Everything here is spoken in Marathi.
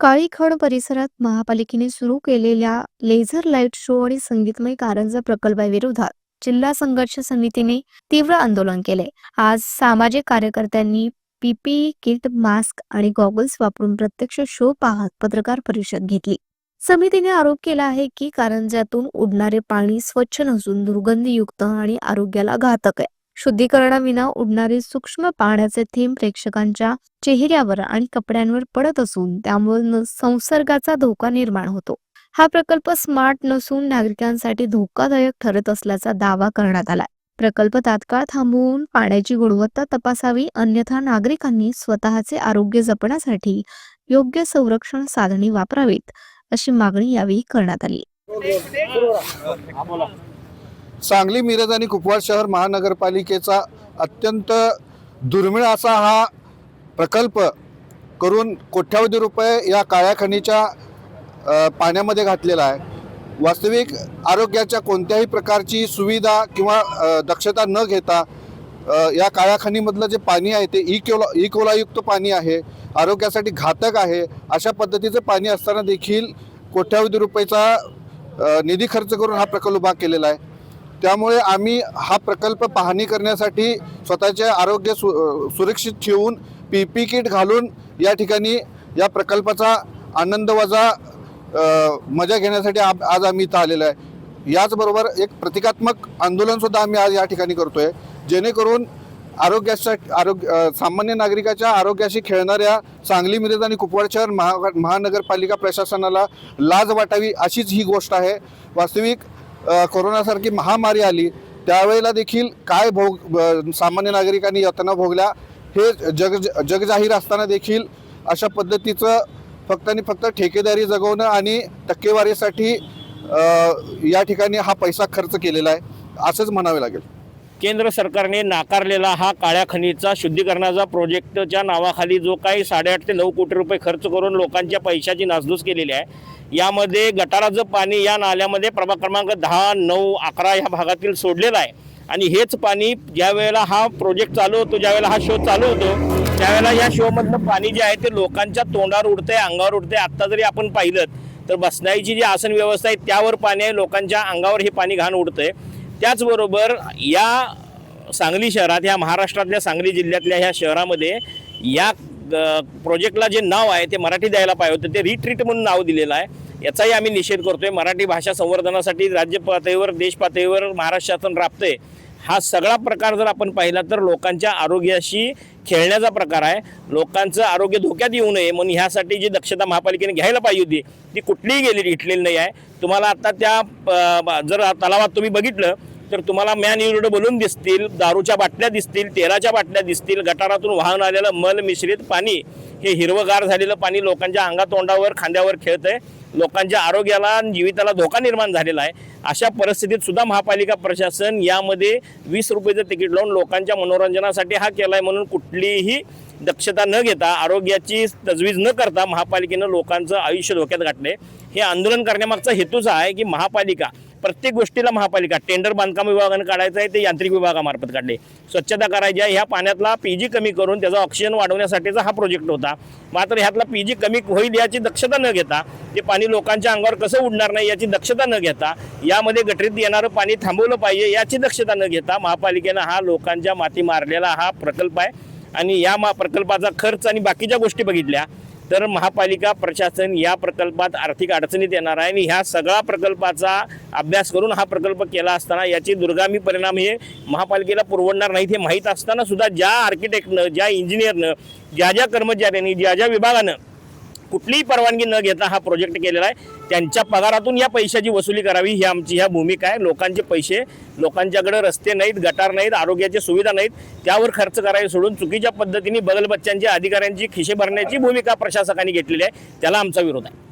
काळीखड परिसरात महापालिकेने सुरू केलेल्या लेझर लाइट शो आणि संगीतमय कारंजा प्रकल्पाविरोधात जिल्हा संघर्ष समितीने तीव्र आंदोलन केले. आज सामाजिक कार्यकर्त्यांनी पीपीई किट मास्क आणि गॉगल्स वापरून प्रत्यक्ष शो पाहत पत्रकार परिषद घेतली. समितीने आरोप केला आहे की कारंजातून उडणारे पाणी स्वच्छ नसून दुर्गंधीयुक्त आणि आरोग्याला घातक आहे. शुद्धीकरणाविना उडणारे सूक्ष्म पाण्याचे थेंब प्रेक्षकांच्या चेहऱ्यावर आणि कपड्यांवर पडत असून त्यामुळे संसर्गाचा धोका निर्माण होतो. हा प्रकल्प स्मार्ट नसून नागरिकांसाठी धोकादायक ठरत असल्याचा दावा करण्यात आला प्रकल्प तात्काळ थांबवून पाण्याची गुणवत्ता तपासावी अन्यथा नागरिकांनी स्वतःचे आरोग्य जपण्यासाठी योग्य संरक्षण साधने वापरावीत अशी मागणी यावेळी करण्यात आली. सांगली मिरज आणि कुपवाड शहर महानगरपालिकेचा अत्यंत दुर्मिळ असा हा प्रकल्प करून कोट्यावधी रुपये या काळ्या खणीच्या पाण्यामध्ये घातलेला आहे. वास्तविक आरोग्याच्या कोणत्याही प्रकारची सुविधा किंवा दक्षता न घेता या काळ्या खणीमधलं जे पाणी आहे ते ई इकोलायुक्त ई कोलायुक्त पाणी आहे आरोग्यासाठी घातक आहे अशा पद्धतीचं पाणी असताना देखील कोट्यावधी रुपयेचा निधी खर्च करून हा प्रकल्प उभा केलेला आहे. त्यामुळे आम्ही हा प्रकल्प पाहणी करण्यासाठी स्वतःचे आरोग्य सु सुरक्षित ठेवून पी पी किट घालून या ठिकाणी या प्रकल्पाचा आनंद वजा मजा घेण्यासाठी आ- आज आम्ही इथं आलेलो आहे. याचबरोबर एक प्रतिकात्मक आंदोलनसुद्धा आम्ही आज या ठिकाणी करतो आहे जेणेकरून आरोग्यासाठी आरोग्य सामान्य नागरिकाच्या आरोग्याशी खेळणाऱ्या सांगली मिरज आणि कुपवाड शहर महा महानगरपालिका प्रशासनाला लाज वाटावी अशीच ही गोष्ट आहे. वास्तविक कोरोनासारखी महामारी आली त्यावेळेला देखील काय भोग सामान्य नागरिकांनी यातना भोगल्या हे जग जगजाहीर असताना देखील अशा पद्धतीचं फक्त आणि फक्त ठेकेदारी जगवणं आणि टक्केवारीसाठी या ठिकाणी हा पैसा खर्च केलेला आहे असंच म्हणावे लागेल. केंद्र सरकारने नाकारलेला हा काळ्या खनिजचा शुद्धीकरणाचा प्रोजेक्टच्या नावाखाली जो काही साडेआठ ते नऊ कोटी रुपये खर्च करून लोकांच्या पैशाची नासधूस केलेली आहे यामध्ये गटाराचं पाणी या नाल्यामध्ये प्रभाग क्रमांक दहा नऊ अकरा ह्या भागातील सोडलेलं आहे. आणि हेच पाणी ज्या वेळेला हा प्रोजेक्ट चालू होतो ज्या वेळेला हा शो चालू होतो त्यावेळेला या शोमधलं पाणी जे आहे ते लोकांच्या तोंडावर उडतंय अंगावर उडतंय. आत्ता जरी आपण पाहिलं तर बसण्याची जी आसन व्यवस्था आहे त्यावर पाणी आहे. लोकांच्या अंगावर हे पाणी घाण उडतंय. त्याचबरोबर या सांगली शहरात या महाराष्ट्रातल्या सांगली जिल्ह्यातल्या ह्या शहरामध्ये या प्रोजेक्टला जे नाव आहे ते मराठी द्यायला पाहिजे होतं. ते रिट्रीट म्हणून नाव दिलेलं आहे. याचाही आम्ही निषेध करतोय. मराठी भाषा संवर्धनासाठी राज्य पातळीवर देश पातळीवर महाराष्ट्र शासन राबतंय. हा सगळा प्रकार जर आपण पाहिला तर लोकांच्या आरोग्याशी खेळण्याचा प्रकार आहे. लोकांचं आरोग्य धोक्यात येऊ नये म्हणून ह्यासाठी जी दक्षता महापालिकेने घ्यायला पाहिजे होती ती कुठलीही गेली घेतलेली नाही आहे. तुम्हाला आता त्या जर तलावात तुम्ही बघितलं तर तुम्हाला मॅन युनिट बोलून दिसतील दारूच्या बाटल्या दिसतील तेलाच्या बाटल्या दिसतील गटारातून वाहून आलेलं मल मिश्रित पाणी हे हिरवगार झालेलं पाणी लोकांच्या अंगातोंडावर खांद्यावर खेळतंय. लोकांच्या आरोग्याला आणि जीविताला धोका निर्माण झालेला आहे. अशा परिस्थितीत सुद्धा महापालिका प्रशासन यामध्ये वीस रुपयेचं तिकीट लावून लोकांच्या मनोरंजनासाठी हा केला आहे म्हणून कुठलीही दक्षता न घेता आरोग्याची तजवीज न करता महापालिकेनं लोकांचं आयुष्य धोक्यात गाठले हे आंदोलन करण्यामागचा हेतूच आहे की महापालिका प्रत्येक गोष्टीला महापालिका टेंडर बांधकाम विभागानं काढायचं आहे ते यांत्रिक विभागामार्फत काढले. स्वच्छता करायची आहे ह्या पाण्यातला पी जी कमी करून त्याचा ऑक्सिजन वाढवण्यासाठीचा हा प्रोजेक्ट होता. मात्र ह्यातला पी जी कमी होईल याची दक्षता न घेता ते पाणी लोकांच्या अंगावर कसं उडणार नाही याची दक्षता न घेता यामध्ये गटरीत येणारं पाणी थांबवलं पाहिजे याची दक्षता न घेता महापालिकेनं हा लोकांच्या माती मारलेला हा प्रकल्प आहे. आणि या मा प्रकल्पाचा खर्च आणि बाकीच्या गोष्टी बघितल्या तर महापालिका प्रशासन या प्रकल्पात आर्थिक अडचणीत येणार आहे आणि ह्या सगळा प्रकल्पाचा अभ्यास करून हा प्रकल्प केला असताना याचे दुर्गामी परिणाम हे महापालिकेला पुरवडणार नाहीत हे माहीत असताना सुद्धा ज्या आर्किटेक्टनं ज्या इंजिनियरनं ज्या ज्या कर्मचाऱ्यांनी ज्या ज्या विभागानं कुठलीही परवानगी न घेता हा प्रोजेक्ट केलेला आहे. त्यांच्या पगारातून या पैशाची वसुली करावी ही आमची ह्या भूमिका आहे. लोकांचे पैसे लोकांच्याकडे रस्ते नाहीत गटार नाहीत आरोग्याच्या सुविधा नाहीत त्यावर खर्च करायला सोडून चुकीच्या पद्धतीने बगल बच्चांच्या अधिकाऱ्यांची खिशे भरण्याची भूमिका प्रशासकांनी घेतलेली आहे. त्याला आमचा विरोध आहे.